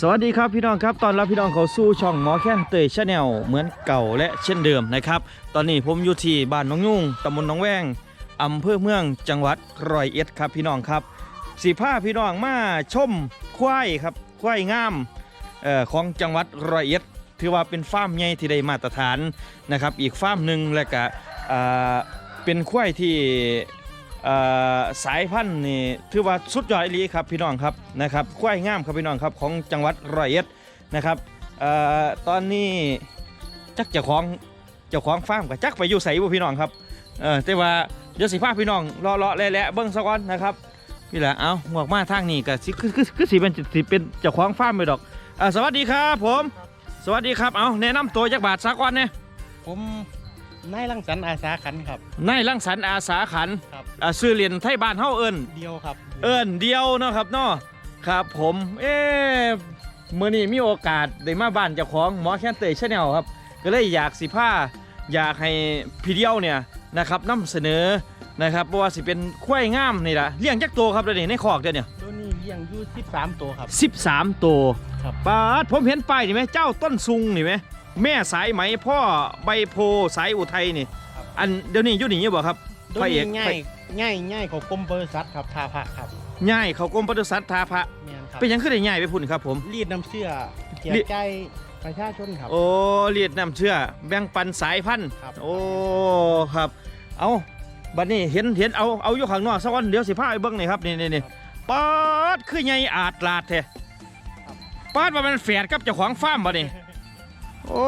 สวัสดีครับพี่น้องครับตอนรับพี่น้องเขาสู่ช่องหมอแค้นเตยชาแนลเหมือนเก่าและเช่นเดิมนะครับ ตอนนี้ผมอยู่ที่บ้านน้องยุ่งตำบลน้องแวงอำเภอเมืองจังหวัดร้อยเอ็ดครับพี่น้องครับสีผ้าพี่น้องมาชมควายครับควายงามเอ่อของจังหวัดร้อยเอ็ดถือว่าเป็นฟาร์มใหญ่ที่ได้มาตรฐานนะครับ อีกฟาร์มหนึ่งและก็อ่าเป็นควายที่ สายพันธุ์นี่ถือว่าสุดยอดอีหลีครับพี่น้องครับนะครับควายงามครับพี่น้องครับของจังหวัดร้อยเอ็ดนะครับเอ่อตอนนี้จักเจ้าของเจ้าของฟาร์มกับจักไปอยู่ใส่บ่พี่น้องครับเออแต่ว่าเดี๋ยวสิพาพี่น้องรอรอๆแหละๆเบิ่งซะก่อนนะครับพี่แหละเอาหมวกมาทางนี้ก็สิคือคือคือสิเป็นสิเป็นเจ้าของฟาร์มไปดอกอ่าสวัสดีครับผม สวัสดีครับเอาแนะนำตัวจักบาทซะก่อนเนี่ยผมนายรังสรรค์อาสาขันธ์ครับนายรังสรรค์อาสาขันธ์ครับ อ่าซื้อเหรียญไทยบ้านเฮาเอิ้นเดียวครับเอิ้นเดียวเนาะครับเนาะครับผมเอ๊ะมื่อนี้มีโอกาสได้มาบ้านเจ้าของหมอแคนเตยชาแนลครับ ก็เลยอยากสิผ้าอยากให้พี่เดียวเนี่ยนะครับนำเสนอนะครับเพราะว่าสิเป็นควายงามนี่ละเลี้ยงจักตัวครับเดี๋ยวนี้ในคอกเดี๋ยวนี้ตัวนี้เลี้ยงอยู่13 ตัวครับสิบสามตัวครับปาดผมเห็นป้ายนี่ไหมเจ้าต้นซุงนี่ไหมแม่สายไหมพ่อใบโพสายอุทัยนี่ครับอันเดี๋ยวนี้อยู่นี่อยู่บ่ครับตัวพระเอนี้กง่าย ง่ายง่ายของกรมบริษัทครับทาพระครับง่ายเขากรมปศุสัตว์ทาพระแมนครับเป็นหยังขึ้นได้ง่ายไปพุ่นครับผม รีดน้ำเชื่อแจกรีดจ่ายประชาชนครับ โอ้เลียดน้ำเชื่อ แบ่งปันสายพันธุ์ครับ โอ้ครับ เอาบัดนี้เห็นเห็นเอาเอาอยู่ข้างนอกสักวันเดี๋ยวสิพาไปเบิ้งนี่ครับนี่นี่นี่ปาดคือใหญ่อาดลาดแท้ปาดว่ามันแฝดกับเจ้าของฟาร์มบ่นี่โอ้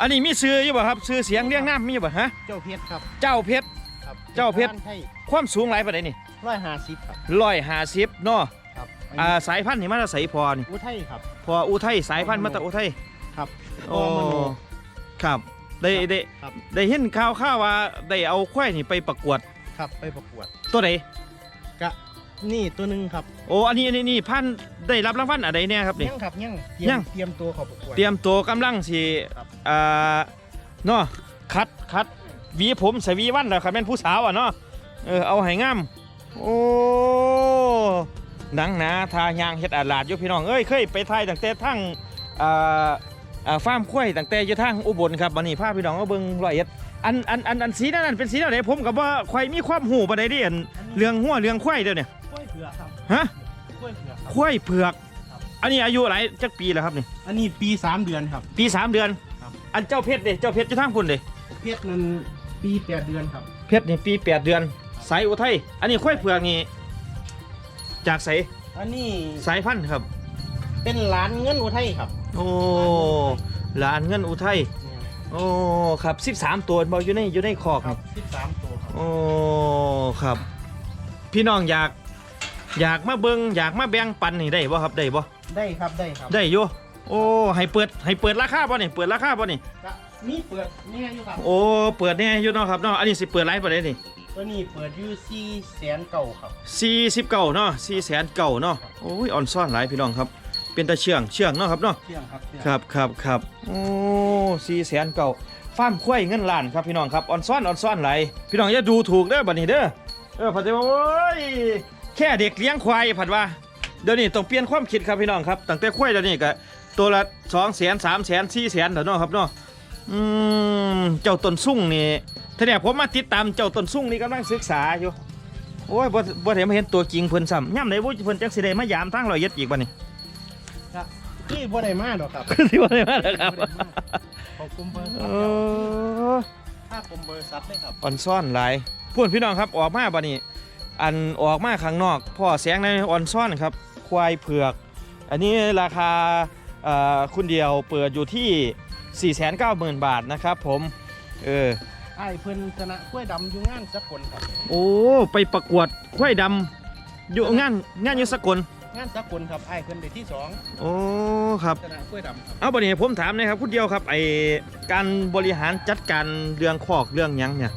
อันนี้มีซื้ออยู่บ่ครับซื้อเสียงเรียงน้ำมีบ่ฮะ เจ้าเพชรครับ เจ้าเพชร ครับเจ้าเพชรใช่ความสูงหลายปานใดนี่ร้อยห้าสิบครับร้อยห้าสิบเนาะครับอ่าสายพันธุ์นี่มาจากไสพอนี่อุทัยครับ พออุทัยสายพันธุ์มาจากอุทัยครับโอ้มโน ครับได้ได้ครับ ได้เห็นข่าวข่าวว่าได้เอาควายนี่ไปประกวดครับไปประกวดตัวไหนกะนี่ตัวหนึ่งครับโอ้อันนี้อันนี้นี่พันได้รับรางวัลอะไรเนี่ยครับนี่ ยังครับยังเตรียัยงมเตรียมตัวเขอประกวด เตรียมตัวกำลังสิครับ อ่าเนาะคัดคัดห วีผมใส่หวีวันแล้วครับแม่นผู้สาวอะเนาะเออเอาให้งามโอ้หนังหนาทายางเฮ็ดอาลาดอยู่พี่น้องเอ้ยเคยไปถ่ายตั้งแต่ทั้งอ่าอ่าฟาร์มควายตั้งแต่อยู่ทางอุบลครับบัดนี้พาพี่น้องเอาเบิ่งร้อยเอ็ดอันอันอันอันสีนั่นนะเป็นสีอะไรผมกับว่าควายมีความหูปานใดเดิอันเรื่องหัวเรื่องควายเด้อเนี่ยกล้วยเผือกครับฮะกล้วยเผือกครับ ควายเผือก ครับ อันนี้อายุหลายจักปีแล้วครับนี่อันนี้ปีสามเดือนครับ ปีสามเดือน ครับ อันเจ้าเพชรเด้เจ้าเพชรจะทั้งคุณเด้เพชรนั้น ปีแปดเดือนครับ เพชรนี่ปีแปดเดือนสายอุทัยอันนี้ควายเผือกนี่จากสายอันนี้สายพันธุ์ครับ เป็นหลานเงินอุทัยครับโอ้หลานเงินอุทัยโอ้ครับสิบสามตัวบออยู่ในอยู่ในคอกครันี่บสิบสามตัวครับ โอ้ครับ พี่น้องอยาก อยากมาเบิงอยากมาแบ่งปันนี่ได้บ่ครับได้บ่ได้ครับได้ครับได้อยู่โอ้ให้เปิดให้เปิดราคาบ่นี่เปิดราคาบ่นี่ก็ มีเปิดเนี่ยอยู่ครับ โอ้ เปิดแน่อยู่เนาะครับเนาะ อันนี้สิเปิดไลฟ์บ่ได้นี่ตัวนี้เปิดอยู่สี่แสนเก่าครับ สี่สิบเก้าเนาะสี่แสนเก้าเนาะ โอ้ยอ่อนซ่อนหลายพี่น้องครับ เป็นตะเชื่องเชื่องเนาะครับเนาะ เที่ยงครับเที่ยงครับครับครับโอ้สี่แสนเก้าฟาร์มควายเงินล้านครับพี่น้องครับอ่อนซ่อนอ่อนซ่อนหลายพี่น้องอย่าดูถูกเด้อบัดนี้เด้อเออผัดว่าโอ้ยแค่เด็กเลี้ยงควายผัดว่าเดี๋ยวนี้ต้องเปลี่ยนความคิดครับพี่น้องครับตั้งแต่ควายเดี๋ยวนี้ก็ตัวละสองแสนสามแสนสี่แสนเดี๋ยวเนาะครับเนาะ อืมเจ้าต้นสุ่งนี่ทีนี้ผมมาติดตามเจ้าต้นสุ่งนี่กำลังศึกษาอยู่ โอ้ยบ่บ่ได้มาเห็นตัวจริงเพิ่นซ้ำย่ำไหนบ่เพิ่นจักสิได้มายามทางร้อยเอ็ดอีกบัดนี้ที่บ่ได้มาดอกครับสิบ่ได้มาแล้วครับขอบคุณบริษัเอทครับอถ้ากรมบริษัทเลยครับอ่อนซ่อนหลายพูดพี่น้องครับออกมาบัดนี้อันออกมาข้างนอกพ่อแสงในอ่อนซ่อนครับ ควายเผือก อันนี้ราคาเอ่อคุณเดียวเปิดอยู่ที่ 490,000 บาทนะครับผม เออไอ้ายเพิ่นชนะกล้วยดำอยู่งานสกลครับโอ้ ไปประกวดควายดำอยู่งานงานอยู่สกลงานสกลครับไอ้ายเพิ่นได้ที่สองโอ้ครับชนะกล้วยดำครับเอาบัดนี้ผมถามหนะครับคุณเดียวครับไอการบริหารจัดการเรื่องคอกเรื่องหยังเนี่ย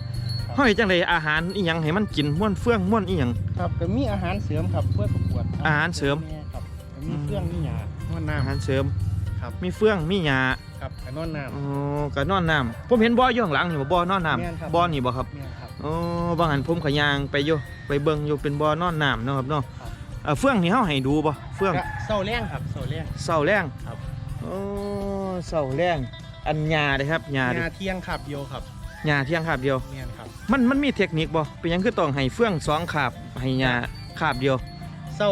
เฮ้ยจังไดอาหารอีหยังให้มันกินม่วนเฟื่องม่วนอีหยัง ครับก็มีอาหารเสริมครับเพื่อประกวดอาหารเสริมแครับก็มีเครื่องมีหยาวนอนน้อาหารเสริมำ ครับ มีเฟื่องมีหญ้าครับก็นอนน้ อ๋อก็นอนน้ำผมเห็นบ่ออยู่ข้างหลังนี่บ่บ่อนอนน้แม่นครับำบ่อนี่บ่ครับำเนี่ยครับ อ๋อบางหันผมก็ย่างไปอยู่ไปเบิ่งอยู่เป็นบ่อนอนน้ำเนาะครับเนาะครับ เอ่อเฟื่องนี่เฮาให้ดูบ่เฟื่อง กะเศร้าแรงครับเศร้าแรง เสาแรงครับ โอ้เสาแรงอันหญ้าเด้ครับหญ้าเด้งาเที่ยงขับเดียวครับหญ้าเที่ยงคาบเดียวเมียนครับมันมันมีเทคนิคบ่เป็นหยังคือต้องให้เฟื่องสองคาบให้หญ้าคาบเดียว เศร้า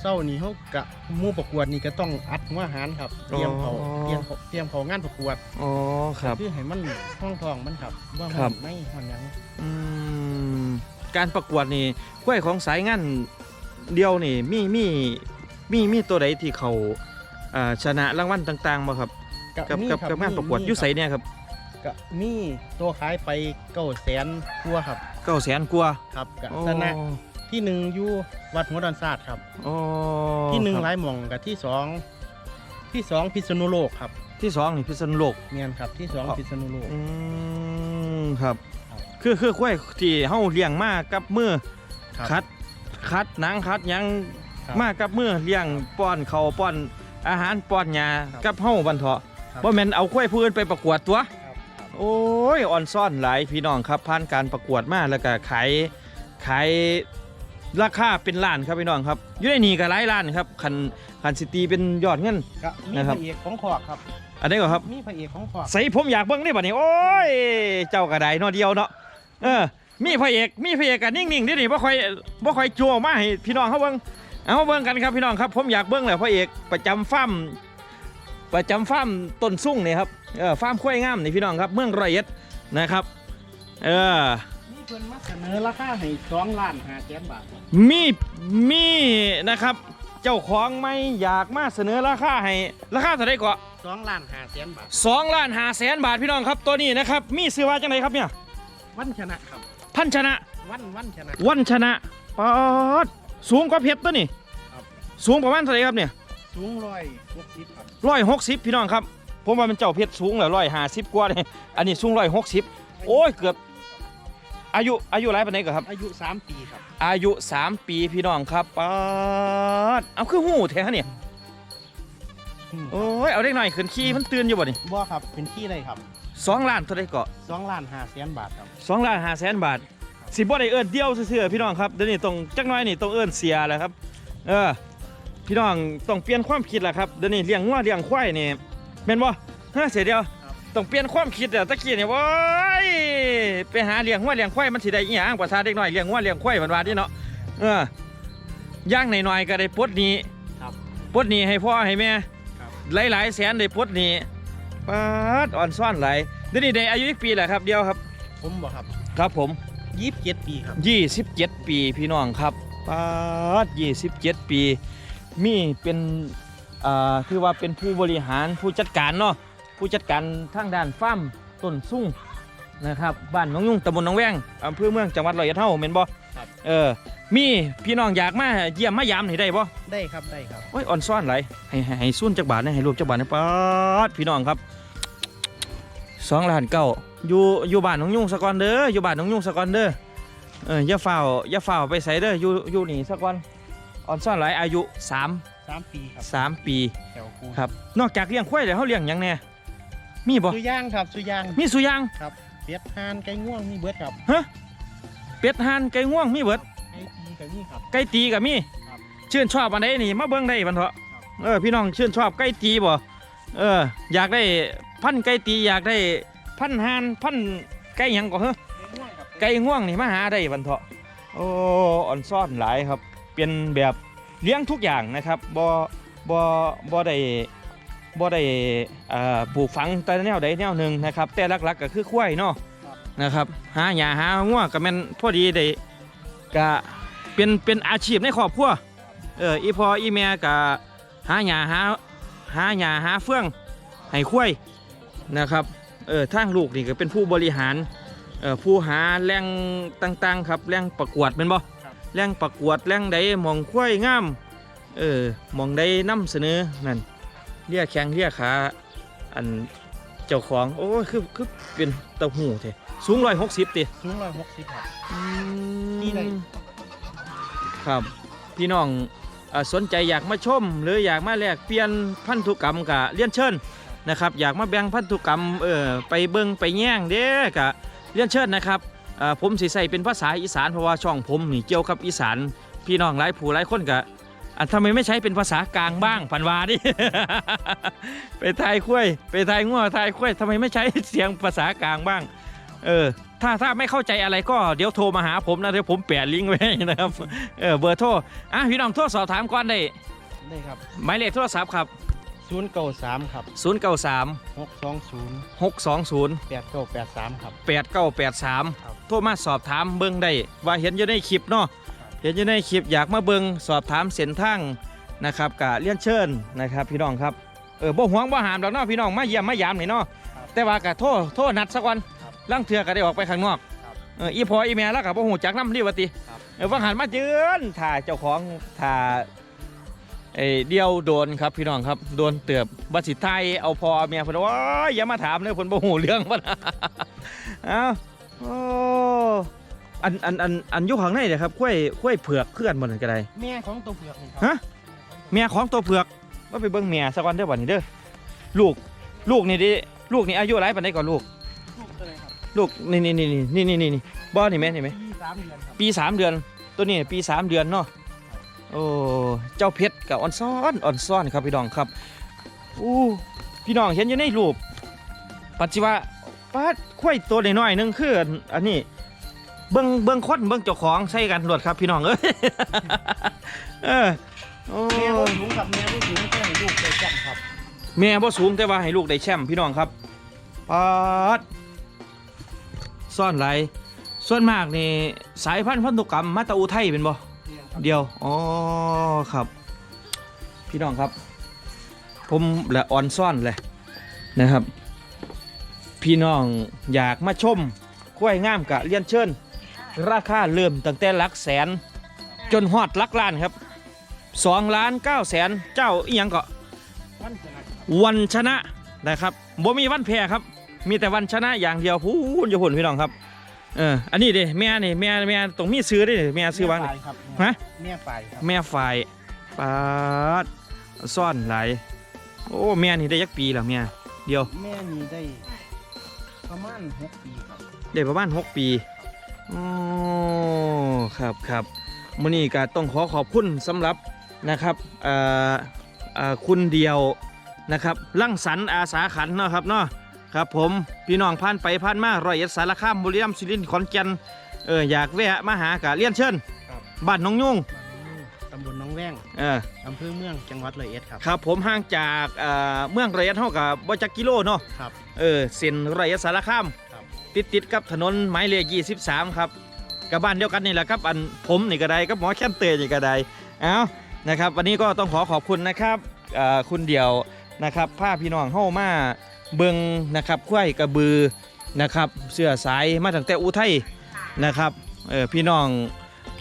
เศร้านี่เขากะหมู่ประกวดนี่ก็ต้องอัดหัวอาหารครับเตรียมเขาอ๋อเตรียมเขาเตรียมเขางานประกวดอ๋อครับ คือให้มันห้องทองมันครับว่าครัมับนไม่หอนหยังอืมการประกวดนี่กล้วยของสายงานเดียวนี่มีมีมีมีตัวใดที่เขาอ่าชนะรางวัลต่างๆบ่ครับกับมีกับครับกับงานประกวดมีอยู่ไสเนี่ยครับกะมีตัวขายไปเก้าแสนกว่าครับเก้าแสนกว่าครับกะโอ้ชนะ ที่หนึ่งอยู่วัดหัวดอนซาดครับ โอ้ที่หนึ่งครับหลายหม่องกับที่สองที่สองพิษณุโลกครับที่สองนี่พิษณุโลก เมียนครับที่สองอ๋อพิษณุโลก อืมครับ ครับ คือคือกล้วยที่เฮาเลี้ยงมากับมือครับคัดคัดหนังคัดหยังครับมากับมือเลี้ยงป้อนเขาวป้อนอาหารป้อนหญ้าครับกับเฮาบันเถาะครับบ่แม่นเอากล้วยผู้อื่นไปประกวดตัว ครับครับโอ้ยอ่อนซ่อนหลายพี่น้องครับผ่านการประกวดมาแล้วก็ขายขาย ราคาเป็นล้านครับพี่น้องครับอยู่ในนี่ก็หลายล้านครับคันคันสิตีเป็นยอดเงิน ก็มีนะคพรับระเอกของขอกครับ อันนี้ก็ครับ มีพระเอกของขอกใส่ผมอยากเบิ่งได้บัดนี้โอ้ยเจ้ากระไดเนาะเดียวเนาะเออ มีพระเอกมีพระเอกกันนิ่งๆเดินี่บ่ค่อยบ่ค่อยจั่วมาให้พี่น้องเขาเบิ่งเอามาเบิ่งกันครับพี่น้องครับ ผมอยากเบิ่งแหละพระเอกประจำฟาร์มประจำฟาร์มต้นสุ่งนี่ครับเออฟาร์มควายงามนี่พี่น้องครับ เมืองร้อยเอ็ดนะครับ เออมี เพิ่นมาเสนอราคาให้สองล้านห้าแสนบาทครับมีมีนะครับ เจ้าของไม่อยากมาเสนอราคาให้ราคาเท่าไหร่ก็สองล้านห้าแสนบาทสองล้านห้าแสนบาทพี่น้องครับตัวนี้นะครับ มีซื้อว่าจังไดครับเนี่ยวันชนะครับพันชนะวันวันชนะวันชนะปอดสูงกว่าเพชรตัวนี่ครับสูงประมาณเท่าไหร่ครับเนี่ยสูงร้อยหกสิบครับร้อยหกสิบพี่น้องครับผมว่ามันเจ้าเพชรสูงแล้วร้อยห้าสิบกว่าเลยอันนี้สูงร้อยหกสิบโอ้ยเกือบ อายุอายุไรปานไหนก็ครับ อายุสามปีครับอายุ 3 ปีพี่น้องครับปาดเอาคือหูแท้เนี่ยอืมโอ้ยเอาเด็กหน่อยขึ้นขี้มันตื่นอยู่บ่นี่บ่ครับเป็นที่เลยครับสองล้านเท่าไหร่ก็สองล้านห้าแสนบาทครับ สองล้านห้าแสนบาท สิบ่ได้เอิ้นเดียวซื่อๆพี่น้องครับเดี๋ยวนี้ต้องจักหน้อยนี่ต้องเอิ้นเสียแหละครับ เออ พี่น้องต้องเปลี่ยนความคิดแหละครับเดี๋ยวนี้เลี้ยงงัวเลี้ยงควายนี่แม่นบ่ฮะเสียเดียว ต้องเปลี่ยนความคิดอะตะกี้เนี่ยโว้ยไปหาเลี้ยงงัวเลี้ยงควายมันสิได้อีหยังภาษาเด็กน้อยเลี้ยงงัวเลี้ยงควายมันว่าดิเนาะเออย่างหน่อยๆก็ได้ปลดหนี้ครับปลดหนี้ให้พ่อให้แม่ครับ หลายๆแสนได้ปลดหนี้ปาดอ่อนซ่อนหลายเดี๋ยวนี้ได้อายุอีกปีแหละครับเดียวครับผมบ่ครับครับผม ยี่สิบเจ็ดปีครับ 27 ปีพี่น้องครับปาด27 ปี มีเป็นอ่าคือว่าเป็นผู้บริหารผู้จัดการเนาะ ผู้จัดการทางด้านฟาร์มต้นสุ่งนะครับบ้านหน้องยุ่งตำบลหนองแวงอำเภอเมืองจังหวัดร้อยเอ็ดเฮาแม่นบ่ครับ เออมีพี่น้องอยากมาเยี่ยมมายามนี่ได้บ่ได้ครับได้ครับ โอ้ยอ่อนซ่อนไหลายให้ให้ให้ซุ่นจักบาทนะให้รวมจักบาทนะปาดพี่น้องครับสองล้านเก้าอยู่อยู่บ้านหน้องยุ่งสะก่อนเด้ออยู่บ้านหน้องยุ่งสะก่อนเด้อเอออย่าเฝ้าวอย่าเฝ้าวไปใส่เด้ออยู่อยู่นี่สะก่อนอ่อนซ่อนหลายอายุ3สามปีครับ3ปี แถวคูครับ นอกจากเลี้ยงควายแล้วเฮาเลี้ยงหยังแน่ มีบ่สุย่างครับสุย่างมีสุอยางเป็ดห่านไก่ง่วงมีเบิดครับเป็ดห่านไก่ง่วงมีเบิดไก่ตีกับนี่ครับ ไก่ตีก็มีครับชื่นชอบอันใดนี่มาเบิ่งได้บันเถอะครับ เออพี่น้องชื่นชอบไก่ตีบ่เออ อยากได้พันธุ์ไก่ตีอยากได้พันธุ์ห่านพันธุ์ไก่หยังก็เฮ้อ ไก่ง่วงครับไก่ง่วงนี่มาหาได้บันเถอะโอ้อ่อนซ่อนหลายครับ เป็นแบบเลี้ยงทุกอย่างนะครับบ่บ่บ่ได้ บ่ได้อ่าปลูกฝังแต่แนวใดแนวหนึ่งนะครับ แต่หลักๆก็คือควายเนาะนะครับหาหญ้าหางัวก็แม่นพอดีได้ก็เป็นเป็นอาชีพในครอบครัวเอออีพออีแม่ก็หาหญ้าหาหาหญ้าหาเฟื่องให้ควายนะครับเออทางลูกนี่ก็เป็นผู้บริหารเอ่อผู้หาแหล่งต่างๆครับแหล่งประกวดเป็นบ่ครับแหล่งประกวดแหล่งใดหมองควายงามเออหมองใดนำเสนอนั่น เรียกแข้งเรียกขาอันเจ้าของโอ้ยคือคือเป็นเต้าหู้แท้สูงร้อยหกสิบติสูงร้อยหกสิบครับนี่ได้ครับ พี่น้องเอ่อสนใจอยากมาชม หรืออยากมาแลกเปลี่ยนพันธุกรรมกะเรียนเชิญนะครับ อยากมาแบ่งพันธุกรรมเออไปเบิ่งไปแย่งเด้กะเรียนเชิญนะครับอ่าผมสิใส่เป็นภาษาอีสานเพราะว่าช่องผมนี่เกี่ยวกับอีสาน พี่น้องหลายผู้หลายคนก็ อันทำไมไม่ใช้เป็นภาษากลางบ้างพันวาดิ ไปทายคุ้ยไปทายงัวทายคุ้ยทำไมไม่ใช้เสียงภาษากลางบ้าง เออ ถ้าถ้าไม่เข้าใจอะไรก็เดี๋ยวโทรมาหาผมนะเดี๋ยวผมแปะลิงก์ไว้ให้นะครับ เออเบอร์โทร อะพี่น้องโทรสอบถามก่อนได้ ได้ครับหมายเลขโทรศัพท์ครับ ศูนย์เก้าสามครับ093 หกสองศูนย์620 แปดเก้าแปดสามครับ 8983ครับโทรมาสอบถามเบิ่งได้ว่าเห็นอยู่ในคลิปเนาะเห็นอยู่ในคลิปอยากมาเบิ่งสอบถามเส้นทางนะครับกะเลียนเชิญนะครับ พี่น้องครับเออบ่หวงบ่หามดอกเนาะพี่น้องมาเยี่ยมมายามนี่เนาะแต่ว่ากะโทษโทษนัดสักวันครับลังเทือก็ได้ออกไปข้างนอกครับเอออีพออีแม่แล้วก็บ่ฮู้จักนำนี่ว่าติครับเออว่าหันมาเจือนถ่าเจ้าของถ่าไอ้เดียวโดนครับพี่น้องครับโดนเตือบบัสิไทยเอาพอเอาเมียเพิ่นว่าโอ้ยอย่ามาถามเลยเพิ่นบ่ฮู้เรื่องมันเอ้าโอ้ อันอันอันอันอยู่ข้างในเด้ครับข้วยข้วยเผือกเพื่อนบ่นั่นก็ได้ แม่ของตัวเผือกนี่ครัฮะ เมียของตัวเผือกว่าไปเบิ่งเมียสักวันเด้อบัดนี้เด้อลูกลูกนี่ดิลูกนี่อายุหลายปานใดก่อนลูก ลูกตัวไหนครับลูกนี่นี่นี่นี่นี่นี่นี่บ่นี่แม่นี่แม่ปีสามเดือนครับปี3เดือน ตัวนี้ปี3เดือนเนาะโอ้เจ้าเพชรกับอ่อนซ้อนอ่อนซ้อนครับพี่น้องครับอู้พี่น้องเห็นอยู่ในรูปปัจจุบันป้าดข้อยตัวน้อยๆหนึงคืออันอันนี้ เบิ่งเบิ่งคนเบิ่งเจ้าของใส่กันรวดครับพี่น้องเอ้ยเออโอ้แม่บ่สูงครับแม่บ่สูงแค่ให้ลูกได้จับครับแม่บ่สูงแต่ว่าให้ลูกได้แชมป์พี่น้องครับปัดซ่อนไรส่วนมากนี่สายพันธุ์พันธุกรรมมาตาอุทัยเป็นบ่เดียวอ๋อครับ พี่น้องครับ ผมและออนซ่อนเลยนะครับ พี่น้องอยากมาชมกล้วยงามกะเลียนเชิญ ราคาเริ่มตั้งแต่หลักแสน จนฮอดหลักล้านครับ2ล้าน9แสนเจ้าอีหยังก็วันชนะครับวันชนะนะครับบ่มีวันแพ้ครับ มีแต่วันชนะอย่างเดียวพูนอยู่พุ่นพี่น้องครับเอออันนี้ดิแม่นี่แม่แม่ตรงมีซื้อดิแม่ซื้อวางดิแม่ฝ่ายครับฮะแม่ฝ่ายครับแม่ฝ่ายปาดซ่อนหลายโอ้แม่นี่ได้ยักปีแล้วแม่เดียวแม่นี่ได้ประมาณหกปีครับได้ประมาณ6ปี อ๋อครับครับมื้อนี้ก็ต้องขอขอบคุณสำหรับนะครับเอ่อเอ่อคุณเดียวนะครับลั่งสรรค์อาสาขันเนาะครับเนาะครับผมพี่น้องผ่านไปผ่านมาร้อยเอ็ดสารคามบุรีรัมย์สุรินทร์ขอนแก่นเอออยากแวะมาหากะเลียนเชิญครับ บ้านน้องยุ่งตำบลหน้องแว้งเอออำเภอเมืองจังหวัดร้อยเอ็ดครับ ครับผมห่างจากเอ่อเมืองระยะเท่ากับบ่จักกิโลเนาะครับ เออเส้นระยะสารคามครับ ติดติดกับถนนหมายเลข23ครับกับบ้านเดียวกันนี่แหละครับอันผมนี่ก็ได้กับหมอแค้นเตยนี่ก็ได้เอานะครับ วันนี้ก็ต้องขอขอบคุณนะครับคุณเดียวนะครับผ้าพี่น้องเฮ้ามาเบิงนะครับควายกระบือนะครับเสื้อสายมาตั้งแต่อุทัยนะครับพี่น้อง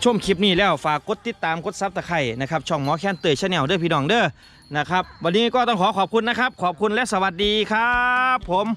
ชมคลิปนี้แล้วฝากกดติดตามกดซับตะไคร่นะครับช่องหมอแค้นเตยชาแนลเด้อพี่น้องเด้อนะครับ วันนี้ก็ต้องขอขอบคุณนะครับ ขอบคุณและสวัสดีครับ ผม